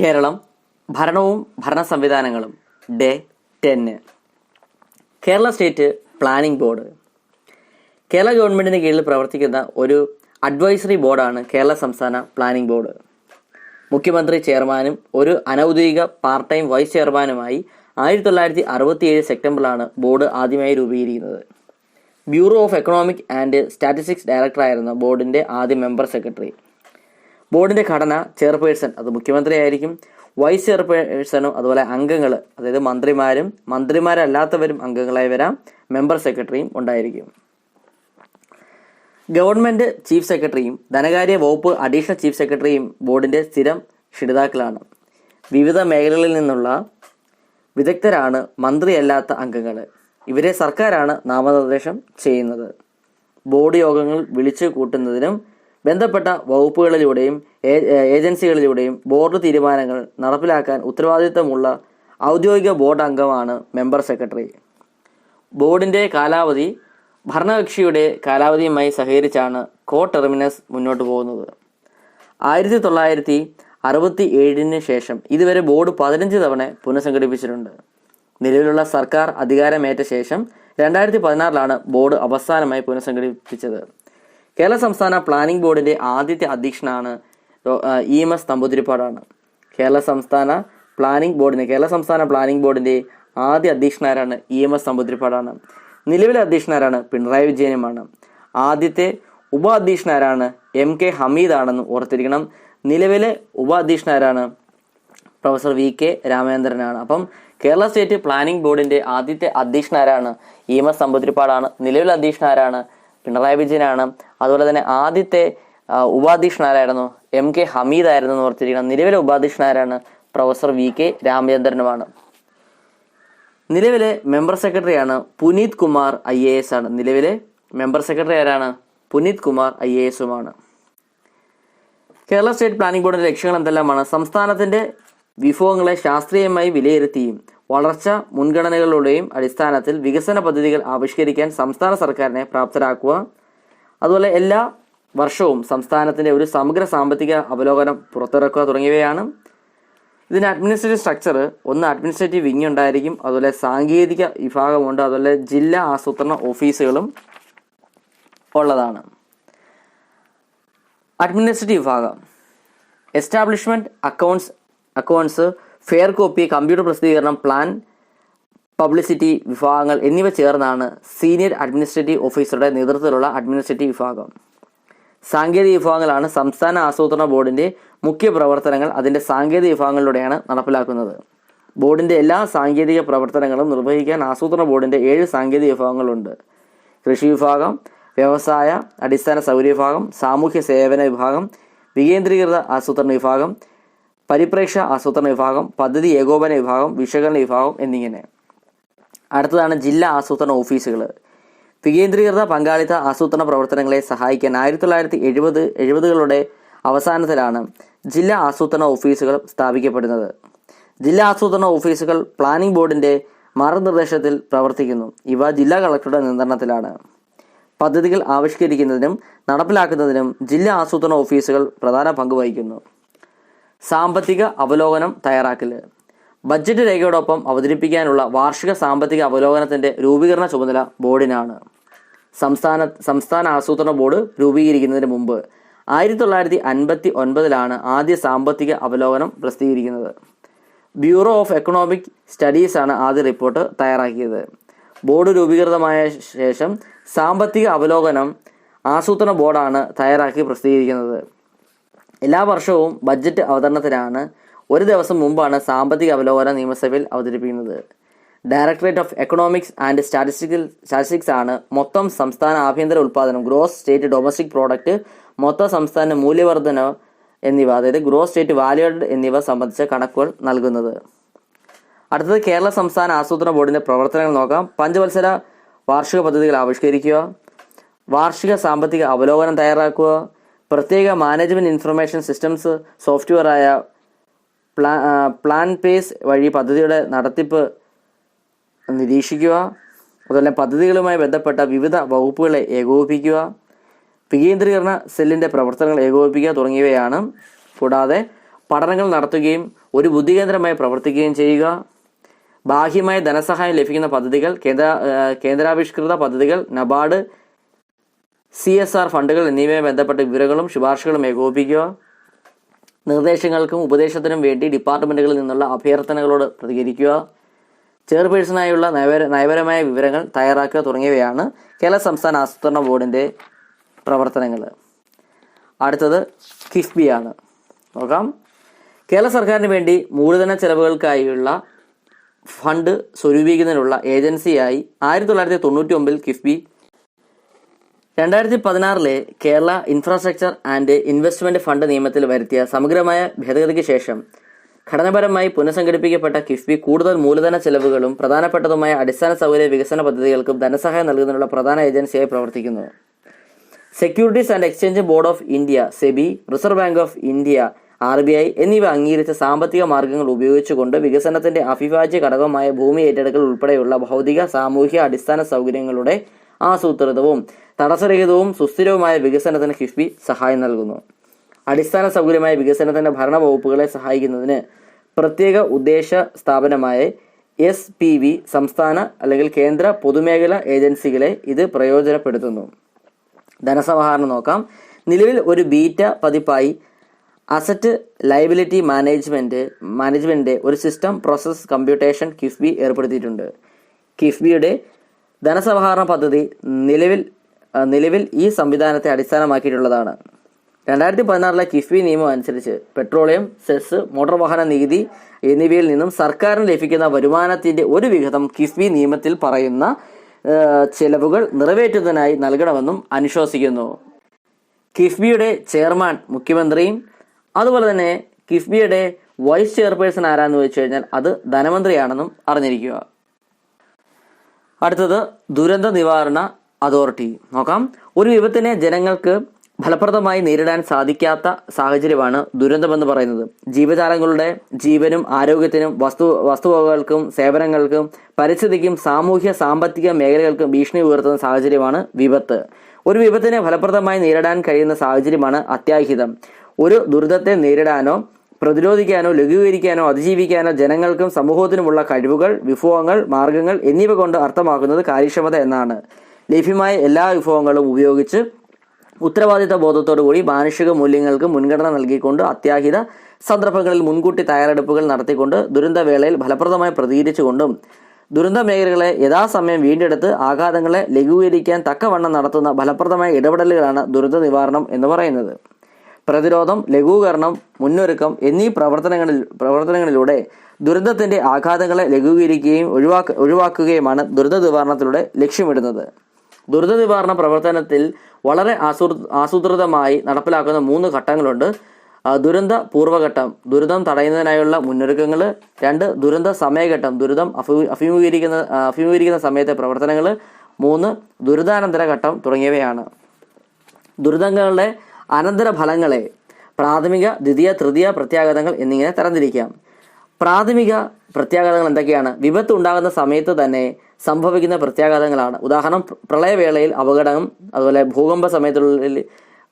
കേരളം ഭരണവും ഭരണ സംവിധാനങ്ങളും. Day ten. Kerala state planning board. Kerala ഗവൺമെന്റിന് കീഴിൽ പ്രവർത്തിക്കുന്ന ഒരു അഡ്വൈസറി ബോർഡാണ് കേരള സംസ്ഥാന പ്ലാനിംഗ് ബോർഡ്. മുഖ്യമന്ത്രി ചെയർമാനും ഒരു അനൗദ്യോഗിക പാർട്ട് ടൈം വൈസ് ചെയർമാനുമായി ആയിരത്തി തൊള്ളായിരത്തി അറുപത്തിയേഴ് സെപ്റ്റംബറിലാണ് ബോർഡ് ആദ്യമായി രൂപീകരിക്കുന്നത്. Bureau of economic and statistics ഡയറക്ടറായിരുന്ന ബോർഡിന്റെ ആദ്യ മെമ്പർ സെക്രട്ടറി. ബോർഡിന്റെ ഘടന ചെയർപേഴ്സൺ അത് മുഖ്യമന്ത്രി ആയിരിക്കും വൈസ് ചെയർപേഴ്സണും അതുപോലെ അംഗങ്ങൾ അതായത് മന്ത്രിമാരും മന്ത്രിമാരല്ലാത്തവരും അംഗങ്ങളായി വരാം. മെമ്പർ സെക്രട്ടറിയും ഉണ്ടായിരിക്കും. ഗവൺമെന്റ് ചീഫ് സെക്രട്ടറിയും ധനകാര്യ വകുപ്പ് അഡീഷണൽ ചീഫ് സെക്രട്ടറിയും ബോർഡിന്റെ സ്ഥിരം ക്ഷണിതാക്കളാണ് വിവിധ മേഖലകളിൽ നിന്നുള്ള വിദഗ്ധരാണ് മന്ത്രിയല്ലാത്ത അംഗങ്ങൾ ഇവരെ സർക്കാരാണ് നാമനിർദ്ദേശം ചെയ്യുന്നത്. ബോർഡ് യോഗങ്ങൾ വിളിച്ചു കൂട്ടുന്നതിനും ബന്ധപ്പെട്ട വകുപ്പുകളിലൂടെയും ഏജൻസികളിലൂടെയും ബോർഡ് തീരുമാനങ്ങൾ നടപ്പിലാക്കാൻ ഉത്തരവാദിത്തമുള്ള ഔദ്യോഗിക ബോർഡ് അംഗമാണ് മെമ്പർ സെക്രട്ടറി. ബോർഡിന്റെ കാലാവധി ഭരണകക്ഷിയുടെ കാലാവധിയുമായി സഹകരിച്ചാണ് കോ ടെർമിനസ് മുന്നോട്ട് പോകുന്നത്. ആയിരത്തി തൊള്ളായിരത്തി അറുപത്തി ഏഴിന് ശേഷം ഇതുവരെ ബോർഡ് പതിനഞ്ച് തവണ പുനഃസംഘടിപ്പിച്ചിട്ടുണ്ട്. നിലവിലുള്ള സർക്കാർ അധികാരമേറ്റ ശേഷം രണ്ടായിരത്തി പതിനാറിലാണ് ബോർഡ് അവസാനമായി പുനഃസംഘടിപ്പിച്ചത്. കേരള സംസ്ഥാന പ്ലാനിംഗ് ബോർഡിന്റെ ആദ്യത്തെ അധ്യക്ഷനാണ് ഇ എം എസ് നമ്പൂതിരിപ്പാടാണ് കേരള സംസ്ഥാന പ്ലാനിംഗ് ബോർഡിന് കേരള സംസ്ഥാന പ്ലാനിംഗ് ബോർഡിന്റെ ആദ്യ അധ്യക്ഷനാരാണ് ഇ എം എസ് നമ്പൂതിരിപ്പാടാണ് നിലവിലെ അധ്യക്ഷനാരാണ് പിണറായി വിജയനുമാണ്. ആദ്യത്തെ ഉപാധ്യക്ഷനാരാണ് എം കെ ഹമീദാണെന്ന് ഓർത്തിരിക്കണം. നിലവിലെ ഉപാധ്യക്ഷനാരാണ് പ്രൊഫസർ വി കെ രാമചന്ദ്രനാണ്. അപ്പം കേരള സ്റ്റേറ്റ് പ്ലാനിംഗ് ബോർഡിന്റെ ആദ്യത്തെ അധ്യക്ഷനാരാണ് ഇ എം എസ് നമ്പൂതിരിപ്പാടാണ് നിലവിലെ അധ്യക്ഷനാരാണ് പിണറായി വിജയനാണ്. അതുപോലെ തന്നെ ആദ്യത്തെ ഉപാധ്യക്ഷനാരായിരുന്നു എം കെ ഹമീദ് ആയിരുന്നു എന്ന് ഓർത്തിരിക്കണം. നിലവിലെ ഉപാധ്യക്ഷനാരാണ് പ്രൊഫസർ വി കെ രാമചന്ദ്രനുമാണ്. നിലവിലെ മെമ്പർ സെക്രട്ടറിയാണ് Puneet Kumar I A S ആണ്. നിലവിലെ മെമ്പർ സെക്രട്ടറി ആരാണ്? പുനീത് കുമാർ ഐ എ എസുമാണ് കേരള സ്റ്റേറ്റ് പ്ലാനിംഗ് ബോർഡിന്റെ ലക്ഷ്യങ്ങൾ എന്തെല്ലാമാണ്? സംസ്ഥാനത്തിന്റെ വിഭവങ്ങളെ ശാസ്ത്രീയമായി വിലയിരുത്തിയും വളർച്ച മുൻഗണനകളുടെയും അടിസ്ഥാനത്തിൽ വികസന പദ്ധതികൾ ആവിഷ്കരിക്കാൻ സംസ്ഥാന സർക്കാരിനെ പ്രാപ്തരാക്കുക. അതുപോലെ എല്ലാ വർഷവും സംസ്ഥാനത്തിന്റെ ഒരു സമഗ്ര സാമ്പത്തിക അവലോകനം പുറത്തിറക്കുക തുടങ്ങിയവയാണ്. ഇതിന് അഡ്മിനിസ്ട്രേറ്റീവ് സ്ട്രക്ചർ ഒന്ന് അഡ്മിനിസ്ട്രേറ്റീവ് വിങ് ഉണ്ടായിരിക്കും. അതുപോലെ സാങ്കേതിക വിഭാഗമുണ്ട്. അതുപോലെ ജില്ലാ ആസൂത്രണ ഓഫീസുകളും ഉള്ളതാണ്. അഡ്മിനിസ്ട്രേറ്റീവ് വിഭാഗം. Establishment accounts accounts fair copy computer പ്രസിദ്ധീകരണം പ്ലാൻ പബ്ലിസിറ്റി വിഭാഗങ്ങൾ എന്നിവ ചേർന്നാണ് സീനിയർ അഡ്മിനിസ്ട്രേറ്റീവ് ഓഫീസറുടെ നേതൃത്വത്തിലുള്ള അഡ്മിനിസ്ട്രേറ്റീവ് വിഭാഗം. സാങ്കേതിക വിഭാഗങ്ങളാണ് സംസ്ഥാന ആസൂത്രണ ബോർഡിന്റെ മുഖ്യ പ്രവർത്തനങ്ങൾ അതിന്റെ സാങ്കേതിക വിഭാഗങ്ങളിലൂടെയാണ് നടപ്പിലാക്കുന്നത്. ബോർഡിന്റെ എല്ലാ സാങ്കേതിക പ്രവർത്തനങ്ങളും നിർവഹിക്കാൻ ആസൂത്രണ ബോർഡിന്റെ ഏഴ് സാങ്കേതിക വിഭാഗങ്ങളുണ്ട്. കൃഷി വിഭാഗം വ്യവസായ അടിസ്ഥാന സൗകര്യ വിഭാഗം സാമൂഹ്യ സേവന വിഭാഗം വികേന്ദ്രീകൃത ആസൂത്രണ വിഭാഗം പരിപ്രേക്ഷ ആസൂത്രണ വിഭാഗം പദ്ധതി ഏകോപന വിഭാഗം വിശകലന വിഭാഗം എന്നിങ്ങനെ. അടുത്തതാണ് ജില്ലാ ആസൂത്രണ ഓഫീസുകൾ വികേന്ദ്രീകൃത പങ്കാളിത്ത ആസൂത്രണ പ്രവർത്തനങ്ങളെ സഹായിക്കാൻ ആയിരത്തി തൊള്ളായിരത്തി എഴുപത് എഴുപതുകളുടെ അവസാനത്തിലാണ് ജില്ലാ ആസൂത്രണ ഓഫീസുകൾ സ്ഥാപിക്കപ്പെടുന്നത്. ജില്ലാ ആസൂത്രണ ഓഫീസുകൾ പ്ലാനിംഗ് ബോർഡിന്റെ മാർഗനിർദ്ദേശത്തിൽ പ്രവർത്തിക്കുന്നു. ഇവ ജില്ലാ കളക്ടറുടെ നിയന്ത്രണത്തിലാണ്. പദ്ധതികൾ ആവിഷ്കരിക്കുന്നതിനും നടപ്പിലാക്കുന്നതിനും ജില്ലാ ആസൂത്രണ ഓഫീസുകൾ പ്രധാന പങ്ക് വഹിക്കുന്നു. സാമ്പത്തിക അവലോകനം തയ്യാറാക്കൽ. ബഡ്ജറ്റ് രേഖയോടൊപ്പം അവതരിപ്പിക്കാനുള്ള വാർഷിക സാമ്പത്തിക അവലോകനത്തിന്റെ രൂപീകരണ ചുമതല ബോർഡിനാണ്. സംസ്ഥാന സംസ്ഥാന ആസൂത്രണ ബോർഡ് രൂപീകരിക്കുന്നതിന് മുമ്പ് ആയിരത്തി തൊള്ളായിരത്തി അൻപത്തി ഒൻപതിലാണ് ആദ്യ സാമ്പത്തിക അവലോകനം പ്രസിദ്ധീകരിക്കുന്നത്. ബ്യൂറോ ഓഫ് എക്കണോമിക് സ്റ്റഡീസാണ് ആദ്യ റിപ്പോർട്ട് തയ്യാറാക്കിയത്. ബോർഡ് രൂപീകൃതമായ ശേഷം സാമ്പത്തിക അവലോകനം ആസൂത്രണ ബോർഡാണ് തയ്യാറാക്കി പ്രസിദ്ധീകരിക്കുന്നത്. എല്ലാ വർഷവും ബഡ്ജറ്റ് അവതരണത്തിനാണ് ഒരു ദിവസം മുമ്പാണ് സാമ്പത്തിക അവലോകന നിയമസഭയിൽ അവതരിപ്പിക്കുന്നത്. Directorate of economics and statistical statistics ആണ് മൊത്തം സംസ്ഥാന ആഭ്യന്തര ഉൽപ്പാദനം ഗ്രോസ് സ്റ്റേറ്റ് ഡൊമസ്റ്റിക് പ്രോഡക്റ്റ് മൊത്തം സംസ്ഥാന മൂല്യവർദ്ധന എന്നിവ അതായത് ഗ്രോസ് സ്റ്റേറ്റ് വാല്യൂഡ് എന്നിവ സംബന്ധിച്ച കണക്കുകൾ നൽകുന്നത്. അടുത്തത് കേരള സംസ്ഥാന ആസൂത്രണ ബോർഡിന്റെ പ്രവർത്തനങ്ങൾ നോക്കാം. പഞ്ചവത്സര വാർഷിക പദ്ധതികൾ ആവിഷ്കരിക്കുക. വാർഷിക സാമ്പത്തിക അവലോകനം തയ്യാറാക്കുക. പ്രത്യേക മാനേജ്മെന്റ് ഇൻഫർമേഷൻ സിസ്റ്റംസ് സോഫ്റ്റ്വെയറായ പ്ലാ പ്ലാൻ പേസ് വഴി പദ്ധതിയുടെ നടത്തിപ്പ് നിരീക്ഷിക്കുക. അതുപോലെ പദ്ധതികളുമായി ബന്ധപ്പെട്ട വിവിധ വകുപ്പുകളെ ഏകോപിപ്പിക്കുക. വികേന്ദ്രീകരണ സെല്ലിന്റെ പ്രവർത്തനങ്ങൾ ഏകോപിപ്പിക്കുക തുടങ്ങിയവയാണ്. കൂടാതെ പഠനങ്ങൾ നടത്തുകയും ഒരു ബുദ്ധികേന്ദ്രമായി പ്രവർത്തിക്കുകയും ചെയ്യുക. ബാഹ്യമായ ധനസഹായം ലഭിക്കുന്ന പദ്ധതികൾ കേന്ദ്ര കേന്ദ്രാവിഷ്കൃത പദ്ധതികൾ നബാർഡ് സി എസ് ആർ ഫണ്ടുകൾ എന്നിവയുമായി ബന്ധപ്പെട്ട വിവരങ്ങളും ശുപാർശകളും ഏകോപിപ്പിക്കുക. നിർദ്ദേശങ്ങൾക്കും ഉപദേശത്തിനും വേണ്ടി ഡിപ്പാർട്ട്മെന്റുകളിൽ നിന്നുള്ള അഭ്യർത്ഥനകളോട് പ്രതികരിക്കുക. ചെയർപേഴ്സണായുള്ള നയപര നയപരമായ വിവരങ്ങൾ തയ്യാറാക്കുക തുടങ്ങിയവയാണ് കേരള സംസ്ഥാന ആസൂത്രണ ബോർഡിന്റെ പ്രവർത്തനങ്ങൾ. അടുത്തത് കിഫ്ബിയാണ്. നോക്കാം. കേരള സർക്കാരിന് വേണ്ടി മൂലധന ചെലവുകൾക്കായുള്ള ഫണ്ട് സ്വരൂപീകരിക്കുന്നതിനുള്ള ഏജൻസിയായി ആയിരത്തി തൊള്ളായിരത്തി തൊണ്ണൂറ്റി ഒമ്പതിൽ കിഫ്ബി രണ്ടായിരത്തി പതിനാറിലെ Kerala infrastructure and investment fund നിയമത്തിൽ വരുത്തിയ സമഗ്രമായ ഭേദഗതിക്ക് ശേഷം ഘടനപരമായി പുനഃസംഘടിപ്പിക്കപ്പെട്ട കിഫ്ബി കൂടുതൽ മൂലധന ചെലവുകളും പ്രധാനപ്പെട്ടതുമായ അടിസ്ഥാന സൗകര്യ വികസന പദ്ധതികൾക്കും ധനസഹായം നൽകുന്നതിനുള്ള പ്രധാന ഏജൻസിയായി പ്രവർത്തിക്കുന്നു. Securities and exchange board of India SEBI reserve bank of India R B I എന്നിവ അംഗീകരിച്ച സാമ്പത്തിക മാർഗങ്ങൾ ഉപയോഗിച്ചുകൊണ്ട് വികസനത്തിന്റെ അവിഭാജ്യ ഘടകമായ ഭൂമി ഏറ്റെടുക്കൽ ഉൾപ്പെടെയുള്ള ഭൗതിക സാമൂഹിക അടിസ്ഥാന സൗകര്യങ്ങളുടെ ആസൂത്രിതവും തടസ്സരഹിതവും സുസ്ഥിരവുമായ വികസനത്തിന് കിഫ്ബി സഹായം നൽകുന്നു. അടിസ്ഥാന സൗകര്യമായ വികസനത്തിന്റെ ഭരണ വകുപ്പുകളെ സഹായിക്കുന്നതിന് പ്രത്യേക ഉദ്ദേശ സ്ഥാപനമായ എസ് പി വി സംസ്ഥാന അല്ലെങ്കിൽ കേന്ദ്ര പൊതുമേഖല ഏജൻസികളെ ഇത് പ്രയോജനപ്പെടുത്തുന്നു. ധനസമാഹരണം നോക്കാം. നിലവിൽ ഒരു ബീറ്റ പതിപ്പായി അസറ്റ് ലയബിലിറ്റി മാനേജ്മെന്റ് മാനേജ്മെന്റിന്റെ ഒരു സിസ്റ്റം പ്രോസസ് കമ്പ്യൂട്ടേഷൻ കിഫ്ബി ഏർപ്പെടുത്തിയിട്ടുണ്ട്. കിഫ്ബിയുടെ ധനസമാഹരണ പദ്ധതി നിലവിൽ നിലവിൽ ഈ സംവിധാനത്തെ അടിസ്ഥാനമാക്കിയിട്ടുള്ളതാണ്. രണ്ടായിരത്തി പതിനാറിലെ കിഫ്ബി നിയമം അനുസരിച്ച് പെട്രോളിയം സെസ് മോട്ടോർ വാഹന നികുതി എന്നിവയിൽ നിന്നും സർക്കാരിന് ലഭിക്കുന്ന വരുമാനത്തിന്റെ ഒരു വിഹിതം കിഫ്ബി നിയമത്തിൽ പറയുന്ന ചെലവുകൾ നിറവേറ്റുന്നതിനായി നൽകണമെന്നും അനുശോസിക്കുന്നു. കിഫ്ബിയുടെ ചെയർമാൻ മുഖ്യമന്ത്രിയും അതുപോലെ തന്നെ കിഫ്ബിയുടെ വൈസ് ചെയർപേഴ്സൺ ആരാന്ന് വെച്ച് കഴിഞ്ഞാൽ അത് ധനമന്ത്രിയാണെന്നും അറിഞ്ഞിരിക്കുക. അടുത്തത് ദുരന്ത നിവാരണ അതോറിറ്റി. നോക്കാം. ഒരു വിപത്തിനെ ജനങ്ങൾക്ക് ഫലപ്രദമായി നേരിടാൻ സാധിക്കാത്ത സാഹചര്യമാണ് ദുരന്തമെന്ന് പറയുന്നത്. ജീവജാലങ്ങളുടെ ജീവനും ആരോഗ്യത്തിനും വസ്തു വസ്തുവകകൾക്കും സേവനങ്ങൾക്കും പരിസ്ഥിതിക്കും സാമൂഹ്യ സാമ്പത്തിക മേഖലകൾക്കും ഭീഷണി ഉയർത്തുന്ന സാഹചര്യമാണ് വിപത്ത്. ഒരു വിപത്തിനെ ഫലപ്രദമായി നേരിടാൻ കഴിയുന്ന സാഹചര്യമാണ് അത്യാഹിതം. ഒരു ദുരിതത്തെ നേരിടാനോ പ്രതിരോധിക്കാനോ ലഘൂകരിക്കാനോ അതിജീവിക്കാനോ ജനങ്ങൾക്കും സമൂഹത്തിനുമുള്ള കഴിവുകൾ വിഭവങ്ങൾ മാർഗങ്ങൾ എന്നിവ കൊണ്ട് അർത്ഥമാക്കുന്നത് കാര്യക്ഷമത എന്നാണ്. ലഭ്യമായ എല്ലാ വിഭവങ്ങളും ഉപയോഗിച്ച് ഉത്തരവാദിത്ത ബോധത്തോടു കൂടി മാനുഷിക മൂല്യങ്ങൾക്ക് മുൻഗണന നൽകിക്കൊണ്ട് അത്യാഹിത സന്ദർഭങ്ങളിൽ മുൻകൂട്ടി തയ്യാറെടുപ്പുകൾ നടത്തിക്കൊണ്ട് ദുരന്തവേളയിൽ ഫലപ്രദമായി പ്രതികരിച്ചുകൊണ്ടും ദുരന്ത മേഖലകളെ യഥാസമയം വീണ്ടെടുത്ത് ആഘാതങ്ങളെ ലഘൂകരിക്കാൻ തക്കവണ്ണം നടത്തുന്ന ഫലപ്രദമായ ഇടപെടലുകളാണ് ദുരന്ത നിവാരണം എന്ന് പറയുന്നത്. പ്രതിരോധം ലഘൂകരണം മുന്നൊരുക്കം എന്നീ പ്രവർത്തനങ്ങളിൽ പ്രവർത്തനങ്ങളിലൂടെ ദുരന്തത്തിന്റെ ആഘാതങ്ങളെ ലഘൂകരിക്കുകയും ഒഴിവാക്ക ഒഴിവാക്കുകയുമാണ് ദുരന്ത നിവാരണത്തിലൂടെ ലക്ഷ്യമിടുന്നത്. ദുരിത നിവാരണ പ്രവർത്തനത്തിൽ വളരെ ആസൂ ആസൂത്രിതമായി നടപ്പിലാക്കുന്ന മൂന്ന് ഘട്ടങ്ങളുണ്ട്. ദുരന്ത പൂർവഘട്ടം ദുരിതം തടയുന്നതിനായുള്ള മുന്നൊരുക്കങ്ങൾ രണ്ട് ദുരന്ത സമയഘട്ടം ദുരിതം അഭി- അഭിമുഖീകരിക്കുന്ന അഭിമുഖീകരിക്കുന്ന സമയത്തെ പ്രവർത്തനങ്ങൾ മൂന്ന് ദുരിതാനന്തര ഘട്ടം തുടങ്ങിയവയാണ്. ദുരിതങ്ങളുടെ അനന്തര ഫലങ്ങളെ പ്രാഥമിക ദ്വിതീയ തൃതീയ പ്രത്യാഘാതങ്ങൾ എന്നിങ്ങനെ തരംതിരിക്കാം. പ്രാഥമിക പ്രത്യാഘാതങ്ങൾ എന്തൊക്കെയാണ്? വിപത്ത് ഉണ്ടാകുന്ന സമയത്ത് തന്നെ സംഭവിക്കുന്ന പ്രത്യാഘാതങ്ങളാണ്. ഉദാഹരണം പ്ര- പ്രളയവേളയിൽ അപകടം അതുപോലെ ഭൂകമ്പ സമയത്തുള്ള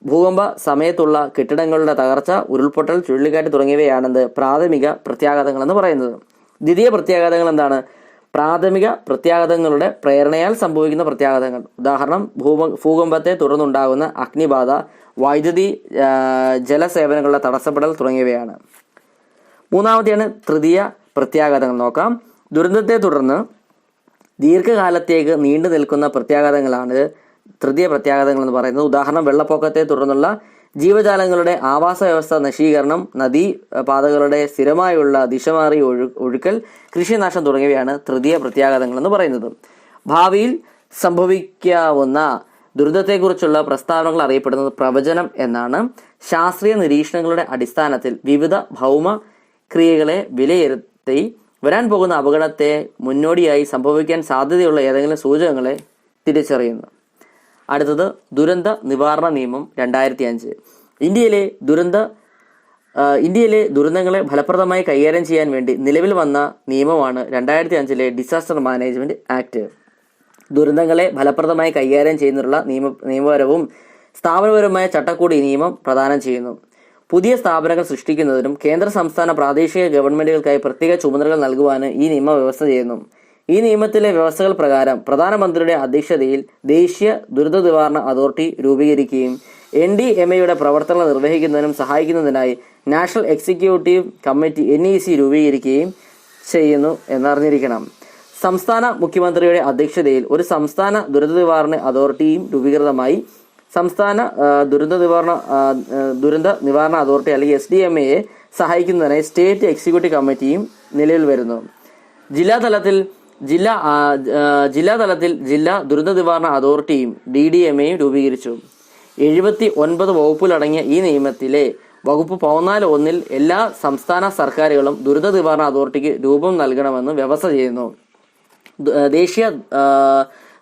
ഭൂകമ്പ സമയത്തുള്ള കെട്ടിടങ്ങളുടെ തകർച്ച ഉരുൾപൊട്ടൽ ചുഴലിക്കാറ്റ് തുടങ്ങിയവയാണെന്ത് പ്രാഥമിക പ്രത്യാഘാതങ്ങൾ എന്ന് പറയുന്നത്. ദ്വിതീയ പ്രത്യാഘാതങ്ങൾ എന്താണ്? പ്രാഥമിക പ്രത്യാഘാതങ്ങളുടെ പ്രേരണയാൽ സംഭവിക്കുന്ന പ്രത്യാഘാതങ്ങൾ. ഉദാഹരണം ഭൂമ ഭൂകമ്പത്തെ തുടർന്നുണ്ടാകുന്ന അഗ്നിബാധ വൈദ്യുതി ജലസേവനങ്ങളുടെ തടസ്സപ്പെടൽ തുടങ്ങിയവയാണ്. മൂന്നാമത്തെയാണ് തൃതീയ പ്രത്യാഘാതങ്ങൾ. നോക്കാം. ദുരന്തത്തെ തുടർന്ന് ദീർഘകാലത്തേക്ക് നീണ്ടു നിൽക്കുന്ന പ്രത്യാഘാതങ്ങളാണ് തൃതീയ പ്രത്യാഘാതങ്ങൾ എന്ന് പറയുന്നത്. ഉദാഹരണം വെള്ളപ്പൊക്കത്തെ തുടർന്നുള്ള ജീവജാലങ്ങളുടെ ആവാസ വ്യവസ്ഥ നശീകരണം നദീ പാതകളുടെ സ്ഥിരമായുള്ള ദിശമാറി ഒഴു ഒഴുക്കൽ കൃഷിനാശം തുടങ്ങിയവയാണ് തൃതീയ പ്രത്യാഘാതങ്ങൾ എന്ന് പറയുന്നത്. ഭാവിയിൽ സംഭവിക്കാവുന്ന ദുരിതത്തെക്കുറിച്ചുള്ള പ്രസ്താവനകൾ അറിയപ്പെടുന്നത് പ്രവചനം എന്നാണ്. ശാസ്ത്രീയ നിരീക്ഷണങ്ങളുടെ അടിസ്ഥാനത്തിൽ വിവിധ ഭൗമ ക്രിയകളെ വിലയിരുത്തി വരാൻ പോകുന്ന അപകടത്തെ മുന്നോടിയായി സംഭവിക്കാൻ സാധ്യതയുള്ള ഏതെങ്കിലും സൂചകങ്ങളെ തിരിച്ചറിയുന്നു. അടുത്തത് ദുരന്ത നിവാരണ നിയമം രണ്ടായിരത്തി അഞ്ച് ഇന്ത്യയിലെ ദുരന്ത ഇന്ത്യയിലെ ദുരന്തങ്ങളെ ഫലപ്രദമായി കൈകാര്യം ചെയ്യാൻ വേണ്ടി നിലവിൽ വന്ന നിയമമാണ് രണ്ടായിരത്തി അഞ്ചിലെ ഡിസാസ്റ്റർ മാനേജ്മെന്റ് ആക്ട് ദുരന്തങ്ങളെ ഫലപ്രദമായി കൈകാര്യം ചെയ്യുന്നതിനുള്ള നിയമ നിയമപരവും സ്ഥാപനപരവുമായ ചട്ടക്കൂടി നിയമം പ്രദാനം ചെയ്യുന്നു. പുതിയ സ്ഥാപനങ്ങൾ സൃഷ്ടിക്കുന്നതിനും കേന്ദ്ര സംസ്ഥാന പ്രാദേശിക ഗവൺമെന്റുകൾക്കായി പ്രത്യേക ചുമതലകൾ നൽകുവാനും ഈ നിയമം വ്യവസ്ഥ ചെയ്യുന്നു. ഈ നിയമത്തിലെ വ്യവസ്ഥകൾ പ്രകാരം പ്രധാനമന്ത്രിയുടെ അധ്യക്ഷതയിൽ ദേശീയ ദുരിത നിവാരണ അതോറിറ്റി രൂപീകരിക്കുകയും എൻ ഡി എം എയുടെ പ്രവർത്തനങ്ങൾ നിർവഹിക്കുന്നതിനും സഹായിക്കുന്നതിനായി national executive committee N E C രൂപീകരിക്കുകയും ചെയ്യുന്നു എന്നറിഞ്ഞിരിക്കണം. സംസ്ഥാന മുഖ്യമന്ത്രിയുടെ അധ്യക്ഷതയിൽ ഒരു സംസ്ഥാന ദുരിത നിവാരണ അതോറിറ്റിയും രൂപീകൃതമായി സംസ്ഥാന ദുരന്ത നിവാരണ ദുരന്ത നിവാരണ അതോറിറ്റി അല്ലെങ്കിൽ എസ് ഡി എം എയെ സഹായിക്കുന്നതിനായി സ്റ്റേറ്റ് എക്സിക്യൂട്ടീവ് കമ്മിറ്റിയും നിലവിൽ വരുന്നു. ജില്ലാ തലത്തിൽ ജില്ലാ ആ, ജില്ലാ ദുരന്ത നിവാരണ അതോറിറ്റിയും ഡി ഡി എം എയും രൂപീകരിച്ചു. എഴുപത്തി ഒൻപത് വകുപ്പിലടങ്ങിയ ഈ നിയമത്തിലെ വകുപ്പ് പതിനാല് ഒന്നിൽ എല്ലാ സംസ്ഥാന സർക്കാരുകളും ദുരന്ത നിവാരണ അതോറിറ്റിക്ക് രൂപം നൽകണമെന്ന് വ്യവസ്ഥ ചെയ്യുന്നു. ദേശീയ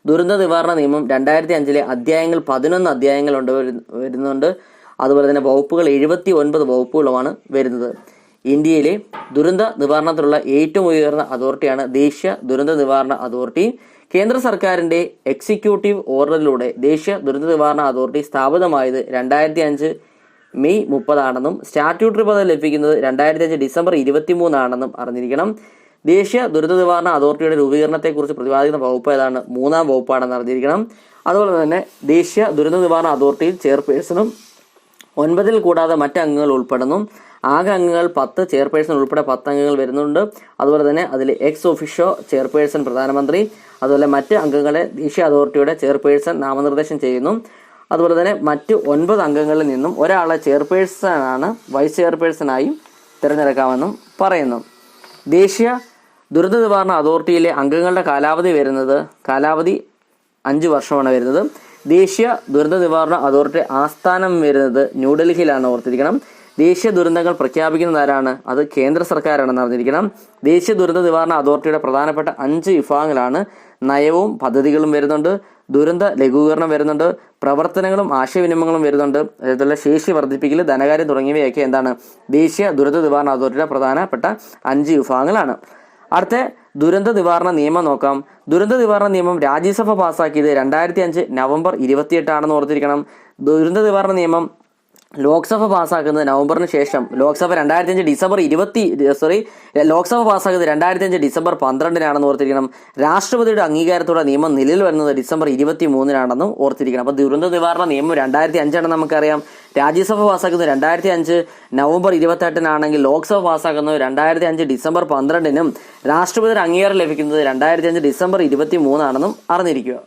ദുരന്ത നിവാരണ നിയമം രണ്ടായിരത്തി അഞ്ചിലെ അധ്യായങ്ങൾ പതിനൊന്ന് അധ്യായങ്ങളുണ്ട് വരു- വരുന്നുണ്ട്. അതുപോലെ തന്നെ വകുപ്പുകൾ എഴുപത്തി ഒൻപത് വകുപ്പുകളുമാണ് വരുന്നത്. ഇന്ത്യയിലെ ദുരന്ത നിവാരണത്തിലുള്ള ഏറ്റവും ഉയർന്ന അതോറിറ്റിയാണ് ദേശീയ ദുരന്ത നിവാരണ അതോറിറ്റി. കേന്ദ്ര സർക്കാരിന്റെ എക്സിക്യൂട്ടീവ് ഓർഡറിലൂടെ ദേശീയ ദുരന്ത നിവാരണ അതോറിറ്റി സ്ഥാപിതമായത് രണ്ടായിരത്തി അഞ്ച് മെയ് മുപ്പതാണെന്നും സ്റ്റാറ്റ്യൂട്ടറി പദവി ലഭിക്കുന്നത് രണ്ടായിരത്തി അഞ്ച് ഡിസംബർ ഇരുപത്തി മൂന്നാണെന്നും അറിഞ്ഞിരിക്കണം. ദേശീയ ദുരന്ത നിവാരണ അതോറിറ്റിയുടെ രൂപീകരണത്തെക്കുറിച്ച് പ്രതിപാദിക്കുന്ന വകുപ്പ് ഏതാണ്? മൂന്നാം വകുപ്പാണെന്ന് അറിഞ്ഞിരിക്കണം. അതുപോലെ തന്നെ ദേശീയ ദുരന്ത നിവാരണ അതോറിറ്റിയിൽ ചെയർപേഴ്സണും ഒൻപതിൽ കൂടാതെ മറ്റ് അംഗങ്ങൾ ഉൾപ്പെടുന്നു. ആകെ അംഗങ്ങൾ പത്ത് ചെയർപേഴ്സൺ ഉൾപ്പെടെ പത്ത് അംഗങ്ങൾ വരുന്നുണ്ട്. അതുപോലെ തന്നെ അതിൽ എക്സ് ഒഫീഷ്യോ ചെയർപേഴ്സൺ പ്രധാനമന്ത്രി അതുപോലെ മറ്റ് അംഗങ്ങളെ ദേശീയ അതോറിറ്റിയുടെ ചെയർപേഴ്സൺ നാമനിർദ്ദേശം ചെയ്യുന്നു. അതുപോലെ തന്നെ മറ്റ് ഒൻപത് അംഗങ്ങളിൽ നിന്നും ഒരാളെ ചെയർപേഴ്സണാണ് വൈസ് ചെയർപേഴ്സണായും തിരഞ്ഞെടുക്കാമെന്നും പറയുന്നു. ദേശീയ ദുരന്ത നിവാരണ അതോറിറ്റിയിലെ അംഗങ്ങളുടെ കാലാവധി വരുന്നത് കാലാവധി അഞ്ച് വർഷമാണ് വരുന്നത്. ദേശീയ ദുരന്ത നിവാരണ അതോറിറ്റി ആസ്ഥാനം വരുന്നത് ന്യൂഡൽഹിയിലാണ് ഓർത്തിരിക്കണം. ദേശീയ ദുരന്തങ്ങൾ പ്രഖ്യാപിക്കുന്നത് ആരാണ് അത് കേന്ദ്ര സർക്കാരാണെന്ന് അറിഞ്ഞിരിക്കണം. ദേശീയ ദുരന്ത നിവാരണ അതോറിറ്റിയുടെ പ്രധാനപ്പെട്ട അഞ്ച് വിഭാഗങ്ങളാണ്. നയവും പദ്ധതികളും വരുന്നുണ്ട്. ദുരന്ത ലഘൂകരണം വരുന്നുണ്ട്. പ്രവർത്തനങ്ങളും ആശയവിനിമയങ്ങളും വരുന്നുണ്ട്. അതേപോലെ ശേഷി വർദ്ധിപ്പിക്കൽ ധനകാര്യം തുടങ്ങിയവയൊക്കെ എന്താണ്? ദേശീയ ദുരന്ത നിവാരണ അതോറിറ്റിയുടെ പ്രധാനപ്പെട്ട അഞ്ച് വിഭാഗങ്ങളാണ്. അടുത്ത ദുരന്ത നിവാരണ നിയമം നോക്കാം. ദുരന്ത നിവാരണ നിയമം രാജ്യസഭ പാസാക്കിയത് രണ്ടായിരത്തി അഞ്ച് നവംബർ ഇരുപത്തിയെട്ടാണെന്ന് ഓർത്തിരിക്കണം. ദുരന്ത നിവാരണ നിയമം ലോക്സഭ പാസ്സാക്കുന്നത് നവംബറിന് ശേഷം. ലോക്സഭ രണ്ടായിരത്തി അഞ്ച് ഡിസംബർ ഇരുപത്തി സോറി ലോക്സഭ പാസ്സാക്കുന്നത് രണ്ടായിരത്തി അഞ്ച് ഡിസംബർ പന്ത്രണ്ടിനാണെന്ന് ഓർത്തിരിക്കണം. രാഷ്ട്രപതിയുടെ അംഗീകാരത്തോടെ നിയമം നിലയിൽ വരുന്നത് ഡിസംബർ ഇരുപത്തി മൂന്നിനാണെന്നും ഓർത്തിരിക്കണം. അപ്പോൾ ദുരന്ത നിവാരണ നിയമം രണ്ടായിരത്തി അഞ്ചാണെന്ന് നമുക്കറിയാം. രാജ്യസഭ പാസ്സാക്കുന്നത് രണ്ടായിരത്തി അഞ്ച് നവംബർ ഇരുപത്തെട്ടിനാണെങ്കിൽ ലോക്സഭ പാസ്സാക്കുന്നത് രണ്ടായിരത്തി അഞ്ച് ഡിസംബർ പന്ത്രണ്ടിനും രാഷ്ട്രപതിയുടെ അംഗീകാരം ലഭിക്കുന്നത് രണ്ടായിരത്തി അഞ്ച് ഡിസംബർ ഇരുപത്തി മൂന്നാണെന്നും അറിഞ്ഞിരിക്കുക.